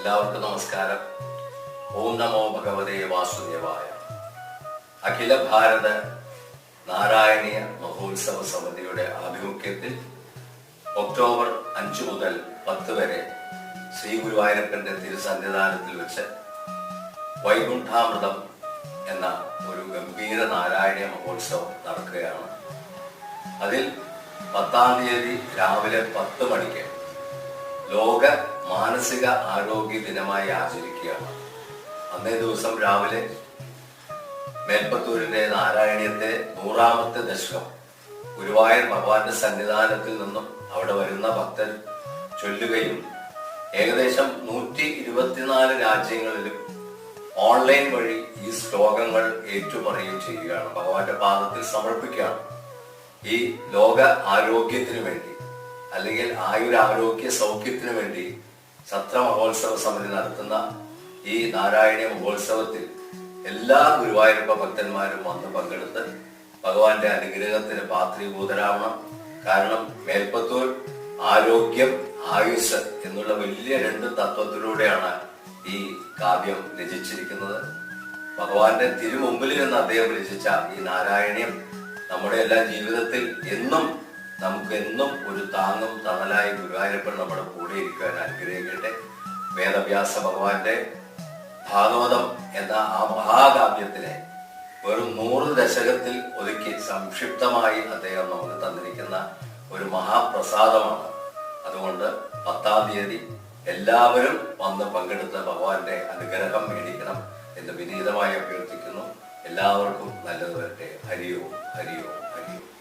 എല്ലാവർക്കും നമസ്കാരം. ഓം നമോ ഭഗവതേ വാസുദേവായ. അഖില ഭാരത നാരായണീയ മഹോത്സവ സമിതിയുടെ ആഭിമുഖ്യത്തിൽ ഒക്ടോബർ അഞ്ചു മുതൽ പത്ത് വരെ ശ്രീ ഗുരുവായൂരപ്പന്റെ തിരുസന്നിധാനത്തിൽ വെച്ച് വൈകുണ്ഠാമൃതം എന്ന ഒരു ഗംഭീര നാരായണീയ മഹോത്സവം നടക്കുകയാണ്. അതിൽ പത്താം തീയതി രാവിലെ പത്ത് മണിക്ക് ലോക മാനസിക ആരോഗ്യ ദിനമായി ആചരിക്കുകയാണ്. അന്നേ ദിവസം രാവിലെ മേൽപ്പത്തൂരിന്റെ നാരായണീയത്തെ നൂറാമത്തെ ദശകം ഗുരുവായൂർ ഭഗവാന്റെ സന്നിധാനത്തിൽ നിന്നും അവിടെ വരുന്ന ഭക്തർ ചൊല്ലുകയും ഏകദേശം നൂറ്റി ഇരുപത്തിനാല് രാജ്യങ്ങളിലും ഓൺലൈൻ വഴി ഈ ശ്ലോകങ്ങൾ ഏറ്റുപറയുകയും ചെയ്യുകയാണ്. ഭഗവാന്റെ പാദത്തിൽ സമർപ്പിക്കുകയാണ്. ഈ ലോക ആരോഗ്യത്തിന് വേണ്ടി. അല്ലെങ്കിൽ ആയുരാരോഗ്യ സൗഖ്യത്തിനു വേണ്ടി സത്ര മഹോത്സവ സമിതി നടത്തുന്ന ഈ നാരായണീയ മഹോത്സവത്തിൽ എല്ലാ ഗുരുവായൂരപ്പ ഭക്തന്മാരും വന്ന് പങ്കെടുത്ത് ഭഗവാന്റെ അനുഗ്രഹത്തിന് പാത്രീഭൂതരാവണം. കാരണം മേൽപ്പത്തൂർ ആരോഗ്യം ആയുസ് എന്നുള്ള വലിയ രണ്ട് തത്വത്തിലൂടെയാണ് ഈ കാവ്യം രചിച്ചിരിക്കുന്നത്. ഭഗവാന്റെ തിരുമുമ്പിൽ നിന്ന് അദ്ദേഹം രചിച്ച ഈ നാരായണീയം നമ്മുടെ എല്ലാ ജീവിതത്തിൽ എന്നും നമുക്ക് എന്നും ഒരു താങ്ങും തണലായി ഗുരുവായൂരപ്പൻ നമ്മുടെ കൂടെ ഇരിക്കുവാൻ അനുഗ്രഹിക്കട്ടെ. വേദവ്യാസ ഭഗവാന്റെ ഭാഗവതം എന്ന ആ മഹാകാവ്യത്തിനെ വെറും നൂറ് ദശകത്തിൽ ഒതുക്കി സംക്ഷിപ്തമായി അദ്ദേഹം നമുക്ക് തന്നിരിക്കുന്ന ഒരു മഹാപ്രസാദമാണ്. അതുകൊണ്ട് പത്താം തീയതി എല്ലാവരും വന്ന് പങ്കെടുത്ത് ഭഗവാന്റെ അനുഗ്രഹം മേടിക്കണം എന്ന് വിനീതമായി അഭ്യർത്ഥിക്കുന്നു. എല്ലാവർക്കും നല്ലത് വരട്ടെ. ഹരിയോ ഹരിയോ ഹരിയോ.